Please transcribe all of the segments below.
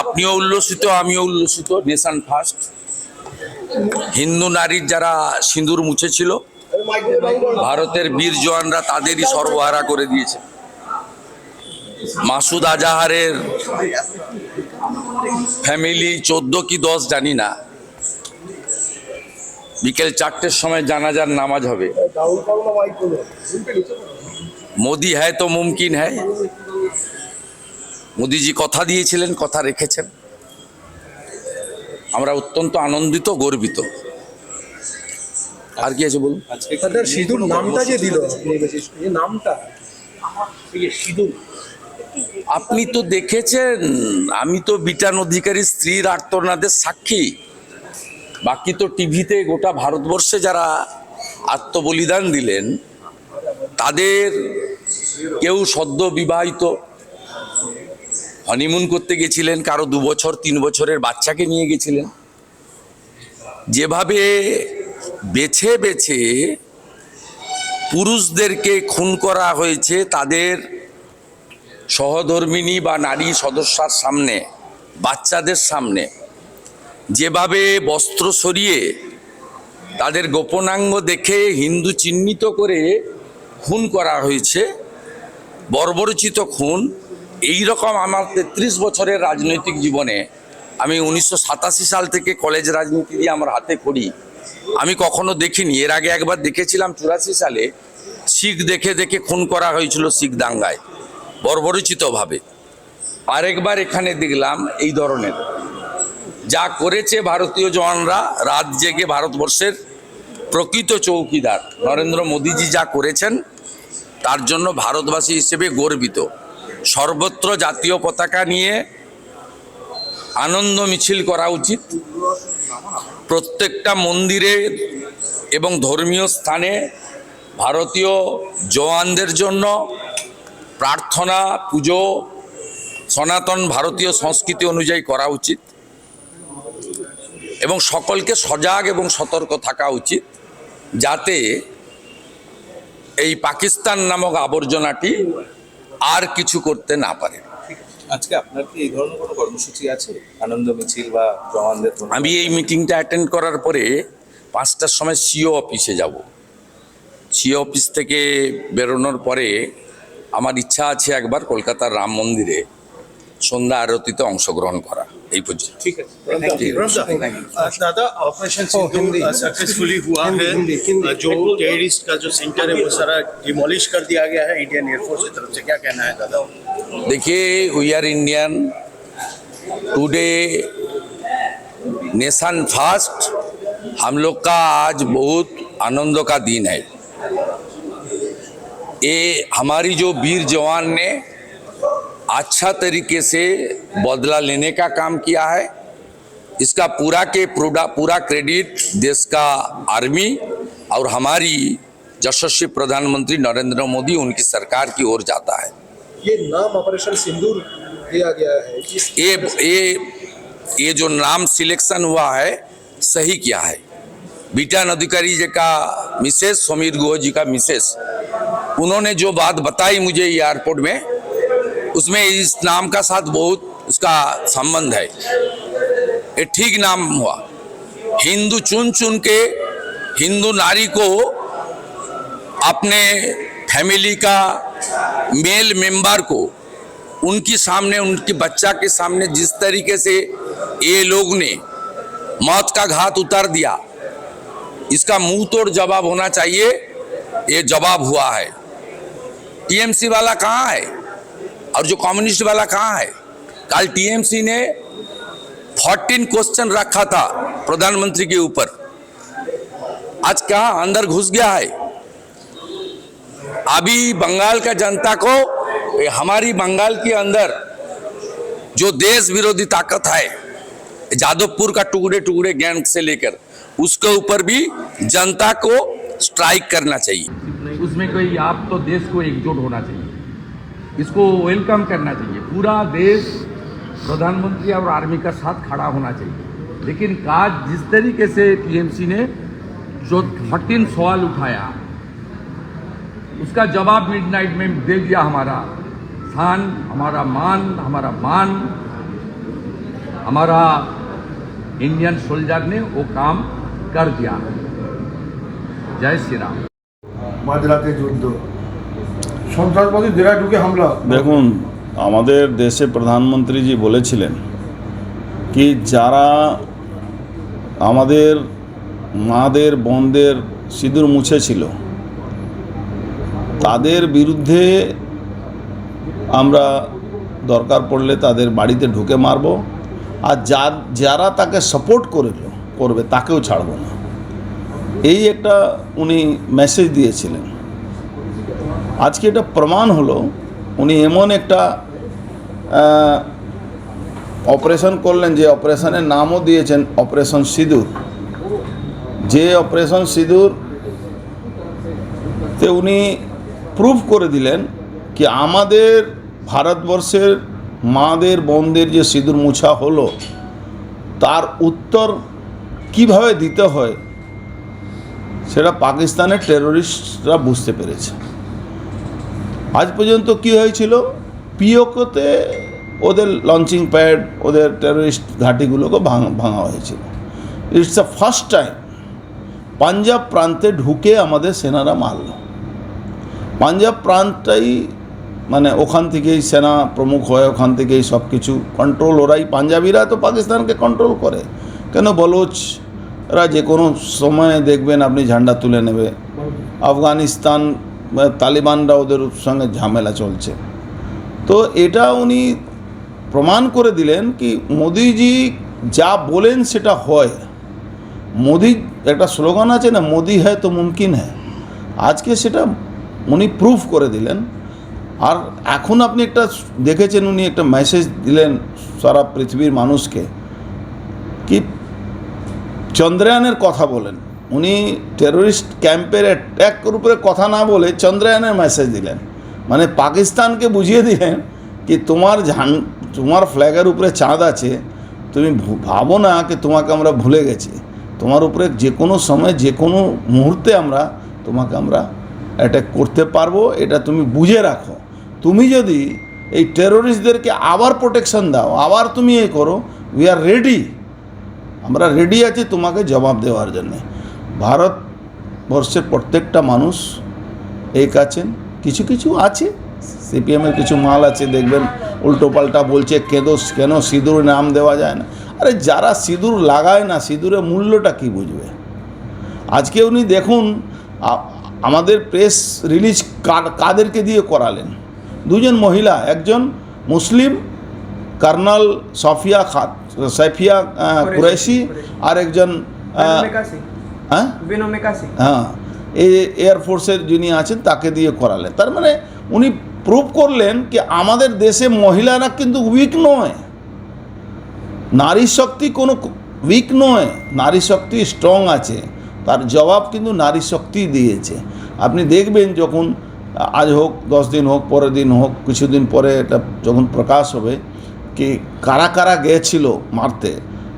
আপনিও উল্লসিত, আমিও উল্লসিত, nation first Hindu নারীর যারা সিঁদুর মুছেছিল, ভারতের বীর জওয়ানরা তাদেরই সর্বহারা করে দিয়েছে। মাসুদ আজাহারের ফ্যামিলি চোদ্দ কি দশ জানি না। বিকেল চারটের সময় জানাজার নামাজ হবে। মোদি হ্যায় তো মুমকিন হ্যায়। মোদিজি কথা দিয়েছিলেন কথা রেখেছেন। আমরা অত্যন্ত আনন্দিত গর্বিত। আর কি আছে বলুন? সিঁদুর নামটা যে দিল? নামটা। আপনি তো দেখেছেন আমি তো বিটান অধিকারী স্ত্রীর আর্তনাদের সাক্ষী। বাকি তো টিভিতে গোটা ভারতবর্ষে যারা আত্মবলিদান দিলেন তাদের কেউ সদ্য বিবাহিত হনিমুন করতে গেছিলেন, কারও দু বছর, তিন বছরের বাচ্চাকে নিয়ে গেছিলেন। যেভাবে বেছে বেছে পুরুষদেরকে খুন করা হয়েছে তাদের সহধর্মিনী বা নারী সদস্যার সামনে, বাচ্চাদের সামনে, যেভাবে বস্ত্র সরিয়ে তাদের গোপনাঙ্গ দেখে হিন্দু চিহ্নিত করে খুন করা হয়েছে, বর্বরচিত খুন এই রকম আমার তেত্রিশ বছরের রাজনৈতিক জীবনে আমি উনিশশো সাতাশি সাল থেকে কলেজ রাজনীতি দিয়ে আমার হাতে করি আমি কখনো দেখিনি। এর আগে একবার দেখেছিলাম চুরাশি সালে শিখ দেখে দেখে খুন করা হয়েছিল শিখ দাঙ্গায়, বর্বরচিতভাবে। আরেকবার এখানে দেখলাম এই ধরনের। যা করেছে ভারতীয় জওয়ানরা রাত জেগে ভারতবর্ষের প্রকৃত চৌকিদার। নরেন্দ্র মোদীজি যা করেছেন, তার জন্য ভারতবাসী হিসেবে গর্বিত। সর্বত্র জাতীয় পতাকা নিয়ে আনন্দ মিছিল করা উচিত। প্রত্যেকটা মন্দিরে এবং ধর্মীয় স্থানে ভারতীয় জওয়ানদের জন্য প্রার্থনা, পুজো, সনাতন ভারতীয় সংস্কৃতি অনুযায়ী করা উচিত। এবং সকলকে সজাগ এবং সতর্ক থাকা উচিত যাতে এই পাকিস্তান নামক আবর্জনাটি আর কিছু করতে না পারে। আজকে আপনার কি এই ধরনের কোনো কর্মসূচি আছে? আনন্দ মিছিল বা জওয়ানদের আমি এই মিটিংটা অ্যাটেন্ড করার পরে পাঁচটার সময় সিও অফিসে যাব। সিও অফিস থেকে বেরোনোর পরে আমার ইচ্ছা আছে একবার কলকাতার রাম মন্দিরে সন্ধ্যা আরতিতে অংশগ্রহণ করা এই পর্যন্ত ঠিক আছে ঠিক আছে। Uh, दादा ऑपरेशन हिंदी। सिंदूर सक्सेसफुली हुआ हिंदी, है हिंदी, हिंदी। Uh, जो टेररिस्ट का जो सेंटर है वो सारा डिमोलिश कर दिया गया है इंडियन एयरफोर्स की तरफ से क्या कहना है दादा देखिए we are Indian today nation fast हम लोग का आज बहुत आनंद का दिन है ये हमारी जो वीर जवान ने अच्छा तरीके से बदला लेने का काम किया है। इसका पूरा के पूरा पूरा क्रेडिट देश का आर्मी और हमारी यशस्वी प्रधानमंत्री नरेंद्र मोदी उनकी सरकार की ओर जाता है। ये नाम ऑपरेशन सिंदूर दिया गया है। ये ये ये जो नाम सिलेक्शन हुआ है सही किया है। बीटा अधिकारी जी का मिसेस समीर गुह जी का मिसेस उन्होंने जो बात बताई मुझे एयरपोर्ट में उसमें इस नाम का साथ बहुत उसका संबंध है। ये ठीक नाम हुआ। हिंदू चुन चुन के हिंदू नारी को अपने फैमिली का मेल मेंबर को उनके सामने, उनके बच्चा के सामने जिस तरीके से ये लोग ने मौत का घात उतार दिया, इसका मुँह तोड़ जवाब होना चाहिए। ये जवाब हुआ है। टीएमसी वाला कहाँ है? और जो कम्युनिस्ट वाला कहाँ है? कल टीएमसी ने 14 क्वेश्चन रखा था प्रधानमंत्री के ऊपर। आज कहाँ अंदर घुस गया है? अभी बंगाल का जनता को हमारी बंगाल के अंदर जो देश विरोधी ताकत है, जादवपुर का टुकड़े टुकड़े गैंग से लेकर, उसके ऊपर भी जनता को स्ट्राइक करना चाहिए। उसमें कोई आप तो देश को एकजुट होना चाहिए। इसको वेलकम करना चाहिए। पूरा देश प्रधानमंत्री और आर्मी का साथ खड़ा होना चाहिए। लेकिन काज जिस तरीके से टीएमसी ने जो कठिन सवाल उठाया, उसका जवाब मिडनाइट में दे दिया हमारा स्थान हमारा मान हमारा मान, हमारा इंडियन सोल्जर ने वो काम कर दिया। जय श्री राम। मध्य रात युद्ध সন্ত্রাসবাদী দেড়ায় ঢুকে হামলা। দেখুন, আমাদের দেশে প্রধানমন্ত্রীজি বলেছিলেন কি যারা আমাদের মাদের, বোনদের সিঁদুর মুছেছিল, তাদের বিরুদ্ধে আমরা দরকার পড়লে তাদের বাড়িতে ঢুকে মারব। আর যার যারা তাকে সাপোর্ট করল, করবে, তাকেও ছাড়ব না। এই একটা উনি মেসেজ দিয়েছিলেন। আজকে এটা প্রমাণ হলো, উনি এমন একটা অপারেশন করলেন যে অপারেশনের নামও দিয়েছেন অপারেশন সিঁদুর। যে অপারেশন সিঁদুর তে উনি প্রুভ করে দিলেন কি আমাদের ভারতবর্ষের মাদের, বোনদের যে সিঁদুর মুছা হলো, তার উত্তর কীভাবে দিতে হয়, সেটা পাকিস্তানের টেরোরিস্টরা বুঝতে পেরেছে। আজ পর্যন্ত কি হয়েছিল? পিওকোতে ওদের লঞ্চিং প্যাড ওদের টেরোরিস্ট ঘাঁটিগুলোকে ভাঙ- হয়েছিল। It's the first time Punjab প্রান্তে ঢুকে আমাদের সেনারা মারল। পাঞ্জাব প্রান্তটাই মানে ওখান থেকেই সেনা প্রমুখ হয় ওখান থেকেই সব কিছু কন্ট্রোল ওরাই পাঞ্জাবিরা তো পাকিস্তানকে কন্ট্রোল করে। কেন বলোচরা যে কোনো সময়ে দেখবেন আপনি ঝান্ডা তুলে নেবে। আফগানিস্তান তালিবানরা ওদের সঙ্গে ঝামেলা চলছে। তো এটা উনি প্রমাণ করে দিলেন কি মোদিজি যা বলেন সেটা হয়। মোদি একটা স্লোগান আছে না, মোদি হ্যায় তো মুমকিন হ্যায়। আজকে সেটা উনি প্রুফ করে দিলেন। আর এখন আপনি একটা দেখেছেন উনি একটা মেসেজ দিলেন সারা পৃথিবীর মানুষকে, কি চন্দ্রায়নের কথা বলেন। উনি টেরোরিস্ট ক্যাম্পের অ্যাট্যাকের উপরে কথা না বলে চন্দ্রায়নের মেসেজ দিলেন। মানে পাকিস্তানকে বুঝিয়ে দিলেন কি তোমার ঝান, তোমার ফ্ল্যাগের উপরে চাঁদ আছে, তুমি ভাবো না কি তোমাকে আমরা ভুলে গেছি। তোমার উপরে যে কোনো সময় যে কোনো মুহূর্তে আমরা তোমাকে আমরা অ্যাটাক করতে পারব, এটা তুমি বুঝে রাখো। তুমি যদি এই টেরোরিস্টদেরকে আবার প্রোটেকশন দাও, আবার তুমি এ করো উই আর রেডি আমরা রেডি আছি তোমাকে জবাব দেওয়ার জন্যে। ভারতবর্ষের প্রত্যেকটা মানুষ এক আছেন। কিছু কিছু আছে। সিপিএমের কিছু মাল আছে দেখবেন উল্টো পাল্টা বলছে কেন কেন সিঁদুর নাম দেওয়া যায় না? আরে যারা সিঁদুর লাগায় না সিঁদুরের মূল্যটা কি বুঝবে? আজকে উনি দেখুন আমাদের প্রেস রিলিজ কাদেরকে দিয়ে করালেন? দুজন মহিলা একজন মুসলিম কর্নাল সফিয়া খাত সাইফিয়া কুরেশি আর একজন হ্যাঁ? হ্যাঁ। এই এয়ারফোর্সের যিনি আছেন তাকে দিয়ে করালেন। তার মানে উনি প্রুভ করলেন কি আমাদের দেশে মহিলারা কিন্তু উইক নয়। নারী শক্তি কোনো উইক নয়। নারী শক্তি স্ট্রং আছে। তার জবাব কিন্তু নারী শক্তি দিয়েছে। আপনি দেখবেন যখন আজ হোক দশ দিন হোক পরের দিন হোক কিছুদিন পরে এটা যখন প্রকাশ হবে কি কারা কারা গিয়েছিল মারতে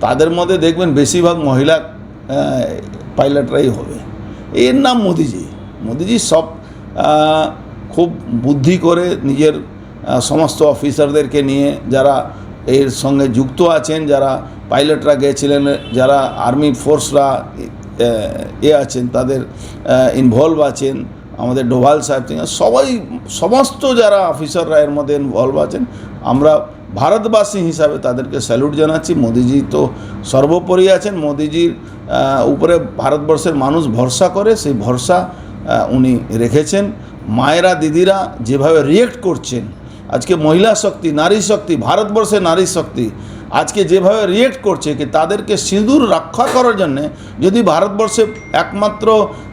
তাদের মধ্যে দেখবেন বেশিরভাগ মহিলা পাইলটরাই হবে। এর নাম মোদিজি। মোদিজি সব খুব বুদ্ধি করে নিজের সমস্ত অফিসারদেরকে নিয়ে যারা এর সঙ্গে যুক্ত আছেন, যারা পাইলটরা গেছিলেন, যারা আর্মি ফোর্সরা এ আছেন, তাদের ইনভলভ আছেন, আমাদের ডোভাল সাহেব সবাই, সমস্ত যারা অফিসাররা এর মধ্যে ইনভলভ আছেন, আমরা ভারতবাসী হিসাবে তাদেরকে স্যালুট জানাচ্ছি। মোদিজি তো সর্বোপরি আছেন। মোদিজির উপরে ভারতবর্ষের মানুষ ভরসা করে, সেই ভরসা উনি রেখেছেন। মায়েরা, দিদিরা যেভাবে রিয়েক্ট করছেন, আজকে মহিলা শক্তি, নারী শক্তি ভারতবর্ষের নারী শক্তি আজকে যেভাবে রিয়েক্ট করছে কি তাদেরকে সিঁদুর রক্ষা করার জন্যে যদি ভারতবর্ষে একমাত্র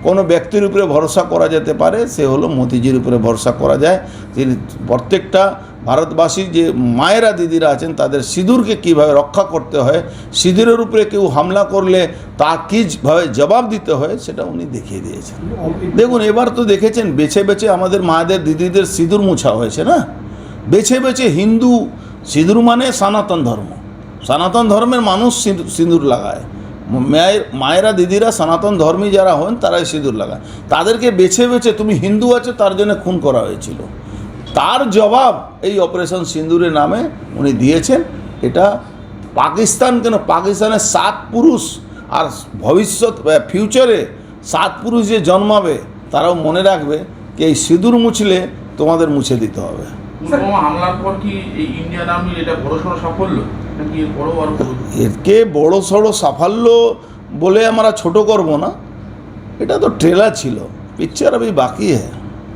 কোনো ব্যক্তির উপরে ভরসা করা যেতে পারে, সে হলো মোদিজির উপরে ভরসা করা যায়। তিনি প্রত্যেকটা ভারতবাসী যে মায়েরা দিদিরা আছেন, তাদের সিঁদুরকে কীভাবে রক্ষা করতে হয়, সিঁদুরের উপরে কেউ হামলা করলে তা কীভাবে জবাব দিতে হয়, সেটা উনি দেখিয়ে দিয়েছেন। দেখুন, এবার তো দেখেছেন, বেছে বেছে আমাদের মায়েদের দিদিদের সিঁদুর মুছা হয়েছে না? বেছে বেছে হিন্দু, সিঁদুর মানে সনাতন ধর্ম। সনাতন ধর্মের মানুষ সিঁদুর লাগায়। মেয়ের মায়েরা, দিদিরা সনাতন ধর্মী যারা হন, তারাই সিঁদুর লাগায়। তাদেরকে বেছে বেছে তুমি হিন্দু আছো, তার জন্য খুন করা হয়েছিল। তার জবাব এই অপারেশন সিন্দুরের নামে উনি দিয়েছেন। এটা পাকিস্তান কেন? পাকিস্তানের সাত পুরুষ আর ভবিষ্যৎ ফিউচারে সাত পুরুষ যে জন্মাবে, তারাও মনে রাখবে যে এই সিঁদুর মুছলে তোমাদের মুছে দিতে হবে। হামলার পর কি এই ইন্ডিয়ান আর্মি এটা সাফল্য একে বড় সড়ো সাফল্য বলে আমরা ছোট করব না। এটা তো ট্রেলার ছিল। পিকচার আমি বাকি হ্যাঁ